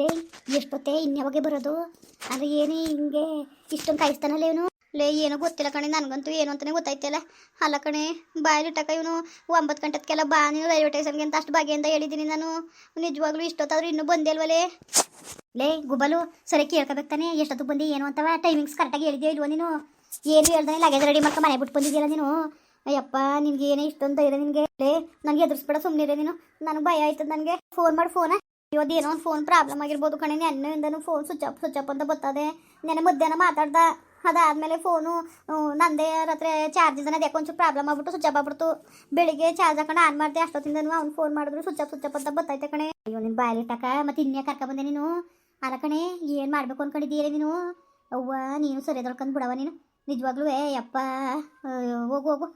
ಲೇ ಎಷ್ಟೊತ್ತೆ, ಇನ್ಯಾವಾಗೆ ಬರೋದು? ಅದು ಏನೇ ಹಿಂಗೆ ಇಷ್ಟೊಂದು ಕಾಯಿಸ್ತಾನಲ್ಲ ಇವನು? ಲೇ, ಏನೋ ಗೊತ್ತಿಲ್ಲ ಕಣೆ, ನನಗಂತೂ ಏನು ಅಂತಾನೆ ಗೊತ್ತಾಯ್ತಲ್ಲ ಅಲ್ಲ ಕಣೆ ಬಾಯಲ್ಲಿಟ್ಟಕ ಇವನು ಒಂಬತ್ತು ಗಂಟೆದಕ್ಕೆಲ್ಲ ಬಾ ನೀನು ರೈಲ್ವೆ ಟೇಷನ್ಗೆ ಅಂತ ಅಷ್ಟು ಬಗೆಯಿಂದ ಹೇಳಿದ್ದೀನಿ ನಾನು. ನಿಜವಾಗ್ಲೂ ಇಷ್ಟೊತ್ತಾದ್ರೂ ಇನ್ನೂ ಬಂದೇ ಲೇ ಗುಬಲು ಸರಿ ಕೇಳ್ಕೋಬೇಕು ತಾನೆ. ಎಷ್ಟೊತ್ತು ಬಂದು, ಏನು ಅಂತವ? ಟೈಮಿಂಗ್ಸ್ ಕರೆಕ್ಟಾಗಿ ಹೇಳಿದ್ಯೋ ಇಲ್ವೋ ನೀನು? ಏನು ಹೇಳ್ದೆ? ಲಗೇಜ್ ರೆಡಿ ಮಾಡ್ಕೊ ಮನೆ ಬಿಟ್ಟು ಬಂದಿದ್ದೀಯಲ್ಲ ನೀನು? ಅಯ್ಯಪ್ಪ, ನಿನ್ಗೆ ಏನೇ ಇಷ್ಟೊಂದು ಧೈರ್ಯ ನಿನಗೆ? ಲೇ, ನನಗೆ ಎದುರಿಸ್ಬೇಡ ಇರೋ ನೀನು. ನನಗೆ ಭಯ ಆಯ್ತದ ನನಗೆ. ಫೋನ್ ಮಾಡಿ ಫೋನ ಇವತ್ತು ಏನೋ ಒಂದು ಫೋನ್ ಪ್ರಾಬ್ಲಮ್ ಆಗಿರ್ಬೋದು ಕಣೆ. ನೆನ್ನೆಯಿಂದನೂ phone switch off switch off ಅಂತ ಬರ್ತದೆ ನೆನೆ ಮಧ್ಯಾಹ್ನ ಮಾತಾಡ್ದ ಅದಾದಮೇಲೆ ಫೋನು ನಂದೇ ಹತ್ರ ಚಾರ್ಜ್ ಅದಕ್ಕೆ ಒಂಚೂರು ಪ್ರಾಬ್ಲಮ್ ಆಗ್ಬಿಟ್ಟು ಸ್ವಿಚ್ ಆಫ್ ಆಗ್ಬಿಡ್ತು. ಬೆಳಿಗ್ಗೆ ಚಾರ್ಜ್ ಹಾಕೊಂಡು ಆನ್ ಮಾಡಿದೆ. ಅಷ್ಟೊತ್ತಿಂದನೂ ಅವ್ನು ಫೋನ್ ಮಾಡಿದ್ರು. ಸ್ವಿಚ್ ಆಫ್ ಸ್ವಿಚ್ ಆಫ್ ಅಂತ ಬರ್ತೈತೆ ಕಣೆ. ಅಯ್ಯೋ ನಿನ್ನ ಬಾಯಲ್ಲಿ ಇಟ್ಟಾಕ? ಮತ್ತೆ ಇನ್ನೇ ಕರ್ಕೊಂಬಂದೆ ನೀನು? ಅಲ್ಲ ಕಣೆ ಏನು ಮಾಡಬೇಕು ಅನ್ಕೊಂಡಿದ್ದೀರಿ ನೀನು? ಅವ್ವ ನೀನು ಸರಿ ದೊಡ್ಕೊಂಡು ಬಿಡವ ನೀನು. ನಿಜವಾಗ್ಲೂ ಯಪ್ಪ ಅಯ್ಯೋ, ಹೋಗು ಹೋಗು.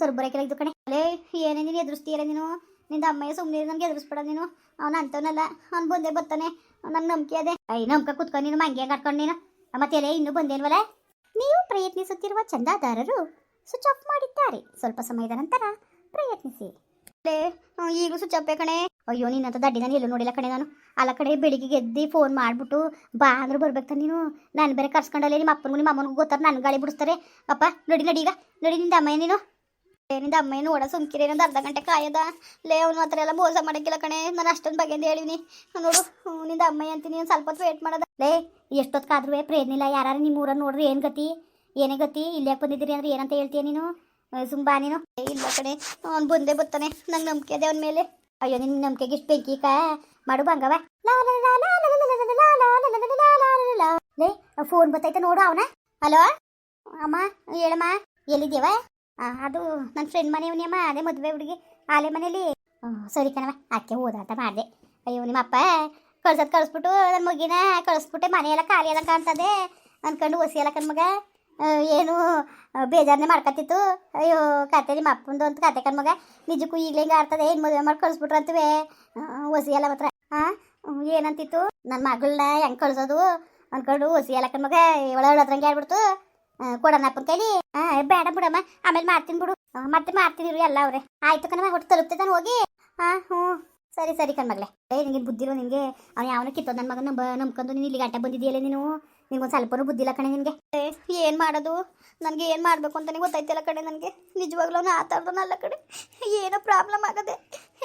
ಸರ್ ಬರೋಕೆಲ್ಲ ಇದು ಕಣೆ. ಅಲ್ಲೇ ಏನೇ ನೀನು ಎದುರಿಸ್ತೀಯಲ್ಲ ನೀನು? ನಿಂದ ಅಮ್ಮಯ್ಯ ಸುಮ್ಮನೆ ನಂಗೆ ಎದುರಿಸ್ಬೇಡ ನೀನು. ಅವ್ನು ಅಂತವನಲ್ಲ, ಅವ್ನು ಬಂದೆ ಬರ್ತಾನೆ. ನಂಗೆ ನಂಬಿಕೆ ಅದೇ. ಐ ನಮ್ಕ ಕುತ್ಕೊಂಡು ನೀನು ಮಂಗೆ ಕಟ್ಕೊಂಡು ನೀನು. ಮತ್ತೆ ಎಲೆ ಇನ್ನೂ ನೀವು ಪ್ರಯತ್ನಿಸುತ್ತಿರುವ ಚಂದಾದಾರರು ಸ್ವಿಚ್ ಆಫ್ ಮಾಡಿದ್ದಾರೆ. ಸ್ವಲ್ಪ ಸಮಯದ ನಂತರ ಪ್ರಯತ್ನಿಸಿ. ಈಗಲೂ ಸ್ವಿಚ್ ಆಫ್ ಕಣೆ? ಅಯ್ಯೋ, ನಿನ್ನಂತ ದಡ್ಡಿ ನಾನು ಎಲ್ಲೂ ನೋಡಿಲ್ಲ ಕಣೆ ನಾನು. ಅಲ್ಲ ಕಡೆ ಬೆಳಿಗ್ಗೆ ಎದ್ದು ಫೋನ್ ಮಾಡ್ಬಿಟ್ಟು ಬಾ ಅಂದ್ರೆ ಬರ್ಬೇಕು ನೀನು. ನಾನು ಬೇರೆ ಕರ್ಸ್ಕೊಂಡಲ್ಲೇ ನಿಮ್ಮ ಅಪ್ಪನಿಗೂ ನಿಮ್ಮ ಅಮ್ಮನಿಗೂ ಗೊತ್ತಾರೆ ನನ್ನ ಗಾಳಿ ಬಿಡಿಸ್ತಾರೆ. ಅಪ್ಪ, ನಡಿ ನಡಿ ಈಗ. ನಡಿ, ನಿಂದ ಅಮ್ಮಯ್ಯ ನೀನು. ಏನಿದ ಅಮ್ಮಯ್ಯನ ಓಡ ಸುಮ್ಕಿರಿ ಏನೊಂದು ಅರ್ಧ ಗಂಟೆ ಕಾಯದ ಲೇ ಅವ್ನು ಮಾತ್ರ ಎಲ್ಲ ಬೋಸ ಮಾಡಕ್ಕಿಲ್ಲ ಕಣೆ ನಾನು ಅಷ್ಟೊಂದು ಬಗ್ಗೆ ಹೇಳಿನಿ ನೋಡು ನಿಂದ ಅಮ್ಮ ಅಂತೀನಿ ಒಂದು ಸ್ವಲ್ಪ ಹೊತ್ತು ವೇಟ್ ಮಾಡೋದ ಲೇ ಎಷ್ಟೊತ್ತು ಕಾದ್ರೂ ಪ್ರೇರನಿಲ್ಲ ಯಾರು ನಿಮ್ಮ ಊರನ್ನು ನೋಡ್ರಿ ಏನು ಗತಿ ಏನೇ ಗತಿ ಇಲ್ಲೇ ಬಂದಿದ್ದೀರಿ ಅಂದ್ರೆ ಏನಂತ ಹೇಳ್ತೀಯ ನೀನು ಸುಂಬಾ ನೀನು ಇಲ್ಲ ಕಣೆ ಅವ್ನು ಬಂದೇ ಬರ್ತಾನೆ ನಂಗೆ ನಂಬಿಕೆ ಅದೇ ಅವನ ಮೇಲೆ ಅಯ್ಯೋ ನಿನ್ನ ನಂಬಿಕೆಗೆ ಇಷ್ಟು ಬೆಂಕಿ ಕಾ ಮಾಡು ಬಂಗವ ಲೇ ಫೋನ್ ಬರ್ತೈತೆ ನೋಡು ಅವನ ಹಲೋ ಅಮ್ಮ ಹೇಳಮ್ಮ ಎಲ್ಲಿದ್ದೀವ ಅದು ನನ್ನ ಫ್ರೆಂಡ್ ಮನೆಯವನಿಯಮ್ಮ ಅದೇ ಮದುವೆ ಹುಡುಗಿ ಆಲೆ ಮನೇಲಿ. ಸರಿ ಕಣವ ಆಕೆ ಹೋದಾಟ ಮಾಡಿದೆ. ಅಯ್ಯೋ ನಿಮ್ಮ ಅಪ್ಪ ಕಳ್ಸೋದು ಕಳಿಸ್ಬಿಟ್ಟು ನನ್ನ ಮಗಿನ ಕಳಿಸ್ಬಿಟ್ಟೆ ಮನೆಯೆಲ್ಲ ಖಾಲಿ ಎಲ್ಲ ಕಾಣ್ತದೆ ಅನ್ಕೊಂಡು ಒಸಿ ಅಲ್ಲ ಕಣ್ಮಗ ಆ, ಏನು ಬೇಜಾರನ್ನೇ ಮಾಡ್ಕೊತಿತ್ತು ಅಯ್ಯೋ ಕತೆ ನಿಮ್ಮ ಅಪ್ಪಂದು ಅಂತ ಕತೆ ಕಣ್ಮಗ ನಿಜಕ್ಕೂ ಈಗಲೇ ಹಿಂಗೆ ಆಡ್ತದೆ ಏನು ಮದುವೆ ಮಾಡಿ ಕಳಿಸ್ಬಿಟ್ರು ಅಂತೀವಿ ಒಸಿ ಅಲ್ಲ ಮಾತ್ರ. ಹಾಂ ಏನಂತಿತ್ತು? ನನ್ನ ಮಗಳನ್ನ ಹೆಂಗೆ ಕಳ್ಸೋದು ಅನ್ಕೊಂಡು ಒಸಿ ಅಲ್ಲ ಕಣ್ಮಗ ಒಳ ಹತ್ರಂಗೆ ಆಡ್ಬಿಡ್ತು ಆ, ಕೊಡೋಣ ಅಪ್ಪನ ಕೈಲಿ ಬೇಡ ಬಿಡಮ್ಮ, ಆಮೇಲೆ ಮಾಡ್ತೀನಿ ಬಿಡು. ಮತ್ತೆ ಮಾಡ್ತೀನಿ ಇರು ಎಲ್ಲ ಅವ್ರೆ. ಆಯ್ತು ಕಣಮ್ಮ ಒಟ್ಟು ತಲುಪ್ತೈತಾನೆ ಹೋಗಿ. ಹಾ ಹ್ಞೂ. ಸರಿ ಸರಿ ಕಣ್ಮಗ್ಲೆ. ಏ, ನಿಂಗೆ ಬುದ್ಧಿರೋ ನಿನಗೆ ಅವ್ನು ಯಾವನ ಕಿತ್ತೋ ನನ್ನ ಮಗನ ನಂಬ ನಂಬ್ಕೊಂಡು ನೀನು ಇಲ್ಲಿ ಗಂಟೆ ಬಂದಿದ್ದೀಯಲ್ಲ ನೀನು? ನಿಂಗೊಂದು ಸ್ವಲ್ಪನೂ ಬುದ್ಧಿಲ್ಲ ಕಣೆ ನಿನಗೆ ಏನು ಮಾಡೋದು? ನನಗೆ ಏನು ಮಾಡಬೇಕು ಅಂತಲೇ ಗೊತ್ತಾಯ್ತಿಲ್ಲ ಕಣೆ ನನಗೆ. ನಿಜವಾಗ್ಲೂ ಅವನು ಆತಾಡ್ದನಲ್ಲ ಕಡೆ ಏನೋ ಪ್ರಾಬ್ಲಮ್ ಆಗದೆ.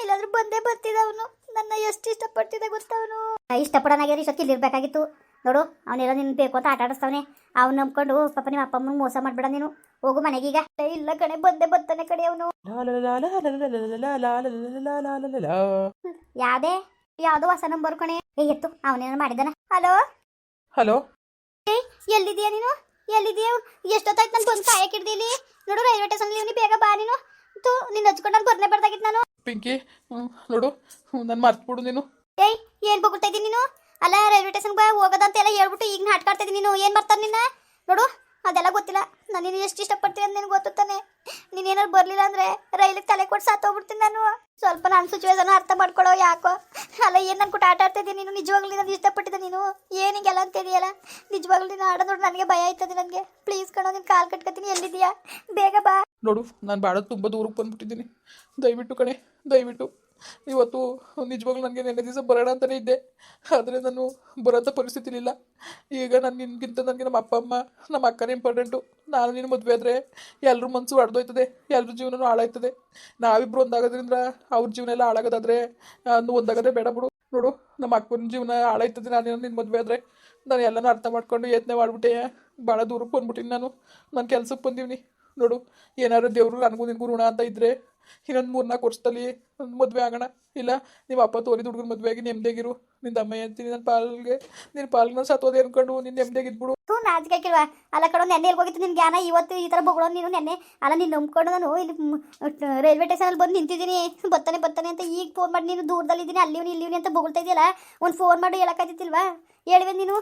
ಇಲ್ಲಾದ್ರೂ ಬಂದೇ ಬರ್ತಿದ್ದ ಅವನು. ನನ್ನ ಎಷ್ಟು ಇಷ್ಟಪಡ್ತಿದ್ದೆ ಗೊತ್ತವನು ಇಷ್ಟಪಡೋನಾಗ್ಯಾರ ಇಷ್ಟೊತ್ತು ಇಲ್ಲಿರ್ಬೇಕಾಗಿತ್ತು ನೋಡು ಅವನೆಲ್ಲ ನಿನ್ನ ಬೇಕು ಅಂತ ಆಟ ಆಡಿಸ್ತಾವನೆ ಅವ್ನು ನಂಬ್ಕೊಂಡು ಪಾಪ ನಿಮ್ಮ ಅಪ್ಪ ಅಮ್ಮನ ಮೋಸ ಮಾಡ್ಬೇಡ ನೀನು ಹೋಗು ಮನೆಗೀಗ ಇಲ್ಲ ಕಣೆ ಬಂದೆ ಬರ್ತಾನೆ ಕಡೆ ಅವನು ಯಾವ್ದೇ ಯಾವ್ದೋ ಹೊಸ ನಂಬರ್ ಕಣೆ ಏ ಎತ್ತು ಮಾಡಿದನ ಮಾಡಿದಾನ ಹಲೋ ಹಲೋ ಎಲ್ಲಿದೀಯ ನೀನು ಎಲ್ಲಿದೀಯ ಎಷ್ಟೊತ್ತಾಯ್ತು ನಾನು ಬಂದು ಕಾಯಕ್ಕೆ ಇಡ್ದಿಲಿ ನೋಡು ರೈಲ್ವೆ ಸ್ಟೇಷನ್ ನೀವು ಬೇಗ ಬಾ ನೀನು ತು ನಿನ್ನ ಹಚ್ಕೊಂಡು ನಾನು ಬರ್ನೇ ಬರ್ದಾಗಿತ್ತು ನಾನು ಪಿಂಕಿ ನೋಡು ನಾನು ಮರ್ತ್ಬಿಡು ನೀನು ಏಯ್ ಏನ್ ಬಗ್ತಾ ಇದ್ದೀನಿ ನೀನು ಅಲ್ಲ ರೈಲ್ವೆ ಸ್ಟೇಷನ್ ಬಾ ಹೋಗೋದಂತ ಎಲ್ಲ ಹೇಳ್ಬಿಟ್ಟು ಈಗ ನಾಟಕ ಆಡ್ತಾ ನೀನು ಏನು ಬರ್ತಾನೆ ನಿನ್ನ? ನೋಡು, ಅದೆಲ್ಲ ಗೊತ್ತಿಲ್ಲ. ನಾನು ನೀನು ಎಷ್ಟು ಇಷ್ಟಪಡ್ತೀನಿ ಅಂತ ನಿನಗೆ ಗೊತ್ತಾನೆ ನೀನು ಏನಾದ್ರು ಬರಲಿಲ್ಲ ಅಂದ್ರೆ ರೈಲಿಗೆ ತಲೆ ಕೊಟ್ಟು ಸಾತೋಗ್ಬಿಡ್ತೀನಿ ನಾನು. ಸ್ವಲ್ಪ ನನ್ನ ಸಿಚುವೇಶನ್ ಅರ್ಥ ಮಾಡ್ಕೊಳ್ಳೋ ಯಾಕೋ. ಅಲ್ಲ, ಏನು ನನ್ಕೊಟ್ಟು ಆಟ ಆಡ್ತಿದ್ದೀನಿ ನೀನು? ನಿಜವಾಗ್ಲೂ ನಾನು ಇಷ್ಟಪಟ್ಟಿದ್ದೆ ನೀನು? ಏನಿಗೆಲ್ಲ ಅಂತ ಇದೆಯಲ್ಲ ನಿಜವಾಗ್ಲೂ ನೀನು ಆಡೋ ನೋಡಿ, ನನಗೆ ಭಯ ಆಯ್ತದೆ ನನಗೆ. ಪ್ಲೀಸ್ ಕಣೋ, ನೀನು ಕಾಲು ಕಟ್ಕೊತೀನಿ. ಎಲ್ಲಿದೀಯಾ ಬೇಗ ಬಾ. ನೋಡು, ನಾನು ಭಾಳ ತುಂಬ ದೂರಕ್ಕೆ ಬಂದ್ಬಿಟ್ಟಿದ್ದೀನಿ. ದಯವಿಟ್ಟು ಕಣೆ, ದಯವಿಟ್ಟು. ಇವತ್ತು ನಿಜವಾಗ್ಲೂ ನನಗೆ ನೆನ್ನೆ ದಿವಸ ಬರೋಣ ಅಂತಲೇ ಇದ್ದೆ. ಆದರೆ ನಾನು ಬರೋಂಥ ಪರಿಸ್ಥಿತಿಲಿಲ್ಲ. ಈಗ ನಾನು ನಿನ್ಗಿಂತ ನನಗೆ ನಮ್ಮ ಅಪ್ಪ, ಅಮ್ಮ, ನಮ್ಮ ಅಕ್ಕನೇ ಇಂಪಾರ್ಟೆಂಟು ನಾನು ನೀನು ಮದುವೆ ಆದರೆ ಎಲ್ಲರ ಮನಸ್ಸು ಹೊಡೆದೋಯ್ತದೆ ಎಲ್ಲರ ಜೀವನನೂ ಹಾಳಾಯ್ತದೆ. ನಾವಿಬ್ಬರು ಒಂದಾಗೋದ್ರಿಂದ ಅವ್ರ ಜೀವನ ಎಲ್ಲ ಹಾಳಾಗೋದಾದ್ರೆ ನಾನು ಒಂದಾಗೋದೇ ಬೇಡ ಬಿಡು. ನೋಡು, ನಮ್ಮ ಅಕ್ಕನ ಜೀವನ ಹಾಳಾಯ್ತದೆ. ನಾನು ನಿನ್ನ ಮದುವೆ ಆದರೆ ನಾನು ಎಲ್ಲನೂ ಅರ್ಥ ಮಾಡ್ಕೊಂಡು ಯತ್ನ ಮಾಡಿಬಿಟ್ಟೆ. ಭಾಳ ದೂರಕ್ಕೆ ಬಂದ್ಬಿಟ್ಟಿನಿ ನಾನು. ನನ್ನ ಕೆಲಸಕ್ಕೆ ಬಂದೀನಿ ನೋಡು, ಏನಾದ್ರು ದೇವರು ನನಗೂ ನಿನಗೂ ಋಣ ಅಂತ ಇದ್ದರೆ ಇನ್ನೊಂದು ಮೂರ್ನಾಲ್ಕು ವರ್ಷದಲ್ಲಿ ಮದುವೆ ಆಗೋಣ. ಇಲ್ಲ ನಿಮ್ಮ ಅಪ್ಪ ತೋರಿದ ಹುಡುಗನ ಮದುವೆಯಾಗಿ ನೆಮ್ಮದಿಯಾಗಿರು ನಿನ್ನ ಅಮ್ಮ ಅಂತೀನಿ? ನನ್ನ ಪಾಲ್ಗೆ ನಿನ್ನ ಪಾಲ್ಗೆ ಸತ್ತೋದೆ ಅನ್ಕೊಂಡು ನೀನು ನೆಮ್ಮದಿಯಾಗಿದ್ಬಿಡು ತೂ ನಾಚಿಕೆ ಅಲ್ಲ ಕಡೆ ನೆನ್ನೆ ಹೋಗಿತ್ತು ನಿನ್ ಜ್ಞಾನ ಇವತ್ತು ಈ ಥರ ಬೊಗಳೋ ನೀನು ನೆನ್ನೆ? ಅಲ್ಲ, ನೀನು ನಂಬ್ಕೊಂಡು ನಾನು ಇಲ್ಲಿ ರೈಲ್ವೆ ಸ್ಟೇಷನಲ್ಲಿ ಬಂದು ನಿಂತಿದ್ದೀನಿ. ಬರ್ತಾನೆ ಬರ್ತಾನೆ ಅಂತ ಈಗ ಫೋನ್ ಮಾಡಿ ನೀನು ದೂರದಲ್ಲಿದ್ದೀನಿ ಅಲ್ಲಿವ್ನಿ ಇಲ್ಲಿವ್ನಿ ಅಂತ ಬೊಗಳ್ತಾ ಇದೆಯಲ್ಲ? ಒಂದು ಫೋನ್ ಮಾಡಿ ಹೇಳಕ್ಕಾಗಿತ್ತಿಲ್ವಾ ಹೇಳಿವೆ ನೀನು.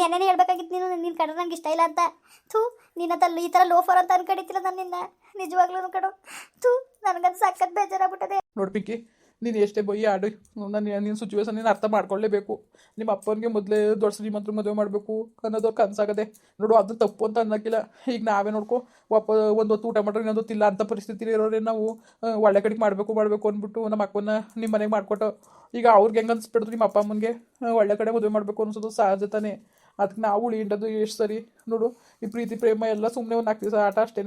ನೆನ್ನೆನೇ ಹೇಳ್ಬೇಕಾಗಿತ್ತು ನೀನು ನಿನ್ನ ಕಡೆ ನಂಗೆ ಇಷ್ಟ ಇಲ್ಲ ಅಂತ. ಥೂ ನಿನ್ನ ತಲ್ಲ ಈ ಥರ ಲೋಫರ್ ಅಂತ ಅನ್ಕಡಿತಿಲ್ಲ ನಾನು ನಿನ್ನ? ನಿಜವಾಗ್ಲೂ ಕಡು ಥೂ ನನಗದು ಸಖತ್ ಬೇಜಾರಾಗ್ಬಿಟ್ಟದೆ. ನೋಡು ಪಿಕ್ಕಿ ನೀನು ಎಷ್ಟೇ ಬೊಯ್ಯ ಆಡು. ನಾನು ನಿನ್ನ ಸಿಚುವೇಶನ್ ನೀನು ಅರ್ಥ ಮಾಡ್ಕೊಳ್ಳೇಬೇಕು ನಿಮ್ಮ ಅಪ್ಪನಿಗೆ ಮೊದಲೇ ದೊಡ್ಡ ಶ್ರೀಮಂತರು ಮದುವೆ ಮಾಡಬೇಕು ಅನ್ನೋದು ಕನಸಾಗದೆ. ನೋಡು, ಅದು ತಪ್ಪು ಅಂತ ಅನ್ನೋಕ್ಕಿಲ್ಲ. ಈಗ ನಾವೇ ನೋಡ್ಕೊ ಒಪ್ಪ ಒಂದು ಹೊತ್ತು ಊಟ ಮಾಡ್ರೆ ಇನ್ನೊಂದು ಇಲ್ಲ ಅಂತ ಪರಿಸ್ಥಿತಿ ಇರೋರೆ ನಾವು ಒಳ್ಳೆ ಕಡೆಗೆ ಮಾಡಬೇಕು ಮಾಡಬೇಕು ಅಂದ್ಬಿಟ್ಟು ನಮ್ಮ ಅಕ್ಕನ ನಿಮ್ಮ ಮನೆಗೆ ಮಾಡಿಕೊಟ್ಟು. ಈಗ ಅವ್ರಿಗೆ ಹೆಂಗೆ ಅನ್ಸ್ಬಿಡ್ತು ನಿಮ್ಮ ಅಪ್ಪ ಅಮ್ಮನಿಗೆ? ಒಳ್ಳೆ ಕಡೆ ಮದುವೆ ಮಾಡಬೇಕು ಅನ್ಸೋದು ಸಹಜ ತಾನೇ. ಅದಕ್ಕೆ ನಾವು ಉಳಿಂಡದು ಎಷ್ಟು ಸರಿ? ನೋಡು, ಈ ಪ್ರೀತಿ, ಪ್ರೇಮ ಎಲ್ಲ ಸುಮ್ಮನೆ ಒಂದು ನಾಲ್ಕು ದಿವಸ ಆಟ ಅಷ್ಟೇ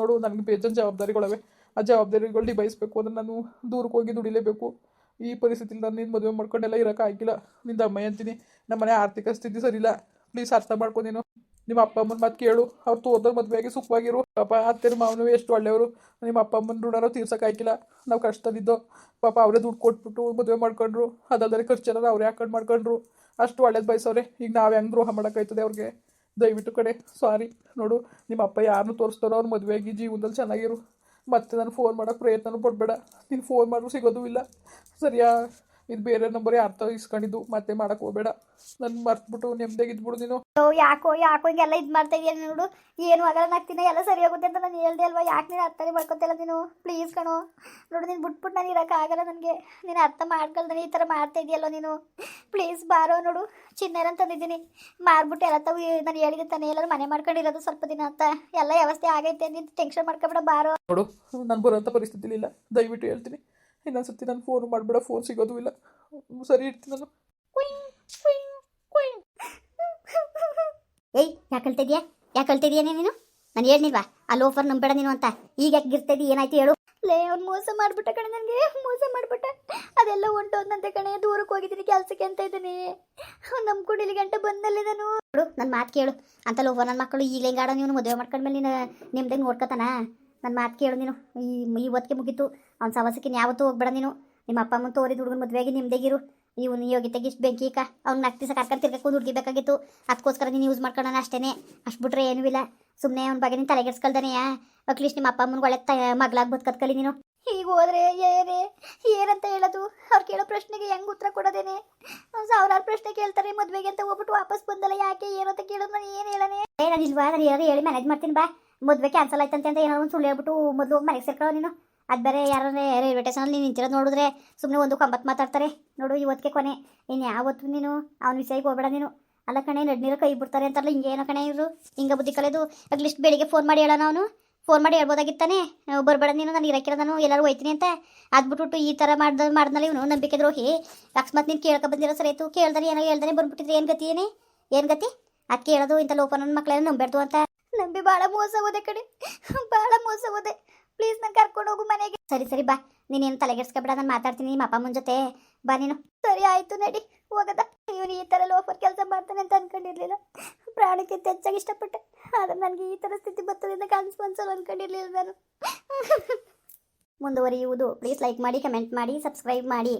ನೋಡು, ನನಗೆ ಬೇಜನ್ ಜವಾಬ್ದಾರಿಗಳವೆ. ಆ ಜವಾಬ್ದಾರಿಗಳು ನಿಭಾಯಿಸ್ಬೇಕು ಅಂದ್ರೆ ನಾನು ದೂರಕ್ಕೆ ಹೋಗಿ ದುಡಿಲೇಬೇಕು. ಈ ಪರಿಸ್ಥಿತಿಲಿ ನಾನು ನಿನ್ನ ಮದುವೆ ಮಾಡ್ಕೊಂಡೆಲ್ಲ ಇರೋಕ್ಕಾಗಿಲ್ಲ ನಿಂದ ಅಮ್ಮ ಅಂತೀನಿ ನಮ್ಮ ಮನೆ ಆರ್ಥಿಕ ಸ್ಥಿತಿ ಸರಿಯಿಲ್ಲ. ಪ್ಲೀಸ್ ಅರ್ಥ ಮಾಡ್ಕೊ ನೀನು. ನಿಮ್ಮ ಅಪ್ಪ ಅಮ್ಮನ ಮಾತು ಕೇಳು. ಅವ್ರು ತೋದ್ರ ಮದುವೆಯಾಗಿ ಸುಖವಾಗಿರು. ಪಾಪ ಅತ್ತೆರ ಮಾವನು ಎಷ್ಟು ಒಳ್ಳೆಯವರು. ನಿಮ್ಮ ಅಪ್ಪ ಅಮ್ಮನ ಋಣನೂ ತೀರ್ಸೋಕ್ಕಾಗಿಲ್ಲ ನಾವು ಕಷ್ಟದಿದ್ದೋ ಪಾಪ ಅವರೇ ದುಡ್ಡು ಕೊಟ್ಬಿಟ್ಟು ಮದುವೆ ಮಾಡ್ಕೊಂಡ್ರು. ಅದಲ್ಲದೆ ಖರ್ಚೆಲ್ಲ ಅವರೇ ಹಾಕೊಂಡು ಮಾಡ್ಕೊಂಡ್ರು. ಅಷ್ಟು ಒಳ್ಳೇದು ಬಯಸೋರೆ ಈಗ ನಾವು ಹೆಂಗೆ ದ್ರೋಹ ಮಾಡೋಕ್ಕಾಯ್ತದೆ ಅವ್ರಿಗೆ? ದಯವಿಟ್ಟು ಕಡೆ ಸಾರಿ ನೋಡು ನಿಮ್ಮ ಅಪ್ಪ ಯಾರನ್ನು ತೋರಿಸ್ತಾರೋ ಅವ್ರ ಮದುವೆಯಾಗಿ ಜೀವನದಲ್ಲಿ ಚೆನ್ನಾಗಿರು. ಮತ್ತೆ ನಾನು ಫೋನ್ ಮಾಡೋಕ್ಕೆ ಪ್ರಯತ್ನನೂ ಪಡಬೇಡ. ನೀನು ಫೋನ್ ಮಾಡಿದ್ರು ಸಿಗೋದು ಇಲ್ಲ. ಸರಿಯಾ? ಇದು ಬೇರೆ ನಂಬರ್ ಅರ್ಥ ಇಸ್ಕೊಂಡಿದ್ದು ಮತ್ತೆ ಮಾಡಕ್ ಹೋಗಬೇಡ. ನನ್ ಮರ್ತ್ಬಿಟ್ಟು ನೆಮ್ಮದಿಯಾಗಿದ್ಬಿಡು ನೀನು. ಅಯ್ಯೋ, ಯಾಕೋ ಯಾಕೋ ಹಿಂಗೆಲ್ಲ ಇದು ಮಾಡ್ತಾ ನೋಡು. ಏನು ಆಗಲ್ಲ ನಾಕ್ತಿನ ಎಲ್ಲ ಸರಿ ಹೋಗುತ್ತೆ ಅಂತ ನಾನು ಹೇಳ್ದೆ ಅಲ್ವಾ? ಯಾಕೆ ನೀನು ಅರ್ಥನೇ ಮಾಡ್ಕೊತಿಲ್ಲ ನೀನು? ಪ್ಲೀಸ್ ಕಣೋ. ನೋಡು ನೀನು ಬಿಟ್ಬಿಟ್ಟು ನಾನು ಇರೋಕ್ಕಾಗಲ್ಲ ನನಗೆ. ನೀನು ಅರ್ಥ ಮಾಡ್ಕೊಳ್ದೆ ಈ ಥರ ಮಾಡ್ತಾ ಇದೆಯಲ್ಲೋ ನೀನು? ಪ್ಲೀಸ್ ಬಾರೋ ನೋಡು. ಚಿನ್ನರ ತಂದಿದ್ದೀನಿ ಮಾರ್ಬಿಟ್ಟು ಎಲ್ಲ ತಾವು ನಾನು ಹೇಳಿದ ತಾನೇ ಎಲ್ಲರೂ ಮನೆ ಮಾಡ್ಕೊಂಡಿರೋದು ಸ್ವಲ್ಪ ದಿನ ಅಂತ. ಎಲ್ಲ ವ್ಯವಸ್ಥೆ ಆಗೈತೆ ನೀನು ಟೆನ್ಷನ್ ಮಾಡ್ಕೊಬೇಡ ಬಾರೋ. ನೋಡು ನಾನು ಬರೋಂಥ ಪರಿಸ್ಥಿತಿ ಇಲ್ಲ ದಯವಿಟ್ಟು ಹೇಳ್ತೀನಿ. ಇನ್ನೊಂದು ಸತಿ ನಾನು ಫೋನ್ ಮಾಡಬೇಡ ಫೋನ್ ಸಿಗೋದು ಇಲ್ಲ. ಸರಿ ಇರ್ತೀನಿ ನಾನು ಏಯ್ ಯಾಕೆ ಹೇಳ್ತಾ ಯಾಕೆ ನೀನು ನಾನು? ಹೇಳಿಲ್ವಾ ಆ ಲೋಫರ್ ನಂಬೇಡ ನೀನು ಅಂತ. ಈಗ ಯಾಕೆ ಗಿರ್ತಾ ಇದೀಯ ಏನಾಯ್ತು ಹೇಳು. ಲೇ ಅವ್ನು ಮೋಸ ಮಾಡ್ಬಿಟ್ಟ ಕಣೆ ನನಗೆ. ಮೋಸ ಮಾಡ್ಬಿಟ್ಟ. ಅದೆಲ್ಲ ಹೊಂಟೋದಂತೆ ಕಣೆ. ದೂರಕ್ಕೆ ಹೋಗಿದ್ದೀನಿ ಕೆಲಸಕ್ಕೆ ಅಂತ ಇದ್ದೀನಿ. ಅವ್ನು ನಂಬ್ಕೊಂಡು ಇಲ್ಲಿ ಗಂಟೆ ಬಂದಲ್ಲಿ ನಾನು. ನೋಡು ನನ್ನ ಮಾತು ಕೇಳು. ಅಂತ ಲೋಫರ್ ನನ್ನ ಮಕ್ಕಳು ಈಗಲೇ ಹೆಂಗಾಡೋ ನೀನು ಮದುವೆ ಮಾಡ್ಕೊಂಡ್ಮೇಲೆ ನೀನು ನಿಮ್ದಂಗೆ ನೋಡ್ಕೊತಾನ? ನನ್ನ ಮಾತು ಕೇಳು ನೀನು. ಈ ಇವತ್ತಿಗೆ ಮುಗೀತು. ಅವ್ನ ಸವಸಕ್ಕೆ ಯಾವತ್ತೂ ಹೋಗ್ಬೇಡ ನೀನು. ನಿಮ್ಮ ಅಪ್ಪ ಅಮ್ಮನ ತೋರಿದ ಹುಡುಗನ ಮದುವೆಗೆ ನಿಮ್ದೇಗಿರು. ಇವನು ಯೋಗ್ಯತೆಗೆ ಇಷ್ಟು ಬೆಂಕಿ ಈಗ ಅವ್ನು ನಾಲ್ಕು ದಿವಸ ಕರ್ಕೊಂಡು ತಿರ್ಗಕ್ಕೆ ಹುಡುಗಿ ಬೇಕಾಗಿತ್ತು ಅದಕ್ಕೋಸ್ಕರ ನೀನು ಯೂಸ್ ಮಾಡ್ಕೊಳ್ಳೋಣ ಅಷ್ಟೇ ಅಷ್ಟು ಬಿಟ್ರೆ ಏನೂ ಇಲ್ಲ. ಸುಮ್ಮನೆ ಅವ್ನ ಬಗ್ಗೆ ನೀನು ತಲೆಗೆಡ್ಸ್ಕೊಳ್ದಾನೆಯಾ ಅಟ್ಲೀಸ್ಟ್ ನಿಮ್ಮ ಅಪ್ಪ ಅಮ್ಮನ ಒಳ್ಳೆ ತ ಮಗಳಾಗಿ ಬದುಕತ್ಕಲಿ ನೀನು. ಈಗ ಹೋದ್ರೆ ಏನೇ? ಏನಂತ ಹೇಳೋದು? ಅವ್ರು ಕೇಳೋ ಪ್ರಶ್ನೆಗೆ ಹೆಂಗೆ ಉತ್ತರ ಕೊಡೋದೇನೆ? ಸಾವಿರಾರು ಪ್ರಶ್ನೆ ಕೇಳ್ತಾರೆ ಮದುವೆಗೆ ಅಂತ ಹೋಗ್ಬಿಟ್ಟು ವಾಪಸ್ ಬಂದಲ್ಲ ಯಾಕೆ ಏನಂತ ಕೇಳೋದು ನಾನು ಏನು ಹೇಳನೆ? ಏ ನಾನು ಇಲ್ವಾ? ನಾನು ಹೇಳಿ ಮ್ಯಾನೇಜ್ ಮಾಡ್ತೀನಿ ಬಾ. ಮದುವೆ ಕ್ಯಾನ್ಸಲ್ ಆಯ್ತಂತೆ ಅಂತ ಏನೋ ಒಂದು ಸುಳ್ಳು ಹೇಳ್ಬಿಟ್ಟು ಮೊದಲು ಹೋಗಿ ಮನೆಗೆ ಸೇರ್ಕೊಳ್ಳೋ ನೀನು. ಅದು ಬೇರೆ ಯಾರು ರೈಲ್ವೆ ಸ್ಟೇಷನಲ್ಲಿ ನಿಂತಿರೋದು ನೋಡಿದ್ರೆ ಸುಮ್ಮನೆ ಒಂದು ಕಂಬತ್ ಮಾತಾಡ್ತಾರೆ. ನೋಡು ಇವತ್ತಿಗೆ ಕೊನೆ. ಇನ್ನು ಯಾವತ್ತು ನೀನು ಅವ್ನ ವಿಷಯಕ್ಕೆ ಹೋಗ್ಬೇಡ ನೀನು. ಅಲ್ಲ ಕಣೆ, ನಡ್ನೀರ ಕೈ ಬಿಡ್ತಾರೆ ಅಂತಾರಲ್ಲ, ಹಿಂಗೆ ಕಣೆ ಇವರು. ಹಿಂಗೆ ಬುದ್ಧಿ ಕಳೆದು ಅಟ್ಲೀಸ್ಟ್ ಬೆಳಿಗ್ಗೆ ಫೋನ್ ಮಾಡಿ ಹೇಳೋಣ ಅವನು. ಫೋನ್ ಮಾಡಿ ಹೇಳ್ಬೋದಾಗಿತ್ತಾನೆ. ಬರ್ಬೇಡ ನೀನು, ನಾನು ಇರಕ್ಕಿರ ನಾನು, ಎಲ್ಲರೂ ಹೋಯ್ತೀನಿ ಅಂತ. ಅದ್ಬಿಟ್ಟು ಈ ಥರ ಮಾಡ್ದ ಮಾಡ್ದಲ್ಲ ಇವನು, ನಂಬಿಕೆ ದ್ರೋಹಿ. ಅಕಸ್ಮಾತ್ ನೀನು ಕೇಳ್ಕೊ ಬಂದಿರೋ ಸರಿ, ಆಯ್ತು. ಕೇಳ್ದಾನೆ, ಏನೋ ಹೇಳ್ದಾನೆ, ಬಂದ್ಬಿಟ್ಟಿದ್ರೆ ಏನು ಗತಿ ಏನೇ? ಏನು ಗತಿ? ಅದು ಕೇಳೋದು ಇಂಥ ಲೋಪ ನನ್ನ ಮಕ್ಕಳೇನೋ ನಂಬೇಡ್ದು ಅಂತ. ನಂಬಿ ಭಾಳ ಮೋಸ ಹೋದೆ ಕಡೆ ಭಾಳ ಮೋಸ ಹೋದೆ. ಪ್ಲೀಸ್ ನಾನು ಕರ್ಕೊಂಡು ಹೋಗು ಮನೆಗೆ. ಸರಿ ಸರಿ, ಬಾ. ನೀನೇನು ತಲೆಗೆಡ್ಸ್ಕೊಬೇಡ, ನಾನು ಮಾತಾಡ್ತೀನಿ ನಿಮ್ಮ ಅಪ್ಪ ಅಮ್ಮನ ಜೊತೆ. ಬಾ ನೀನು. ಸರಿ, ಆಯ್ತು, ನಡಿ. ಹೋಗದ. ಇವನು ಈ ಥರ ಲೋಫರ್ ಕೆಲಸ ಮಾಡ್ತಾನೆ ಅಂತ ಅನ್ಕೊಂಡಿರ್ಲಿಲ್ಲ. ಪ್ರಾಣಕ್ಕಿಂತ ಹೆಚ್ಚಾಗಿ ಇಷ್ಟಪಟ್ಟೆ. ಆದ್ರೆ ನನಗೆ ಈ ಥರ ಸ್ಥಿತಿ ಬರ್ತದೆ ಅಂತ ಕನ್ಸು ಅನ್ಸಲ್ಲ ಅನ್ಕೊಂಡಿರ್ಲಿಲ್ಲ ನಾನು. ಮುಂದುವರಿಯುವುದು. ಪ್ಲೀಸ್ ಲೈಕ್ ಮಾಡಿ ಕಮೆಂಟ್ ಮಾಡಿ ಸಬ್ಸ್ಕ್ರೈಬ್ ಮಾಡಿ.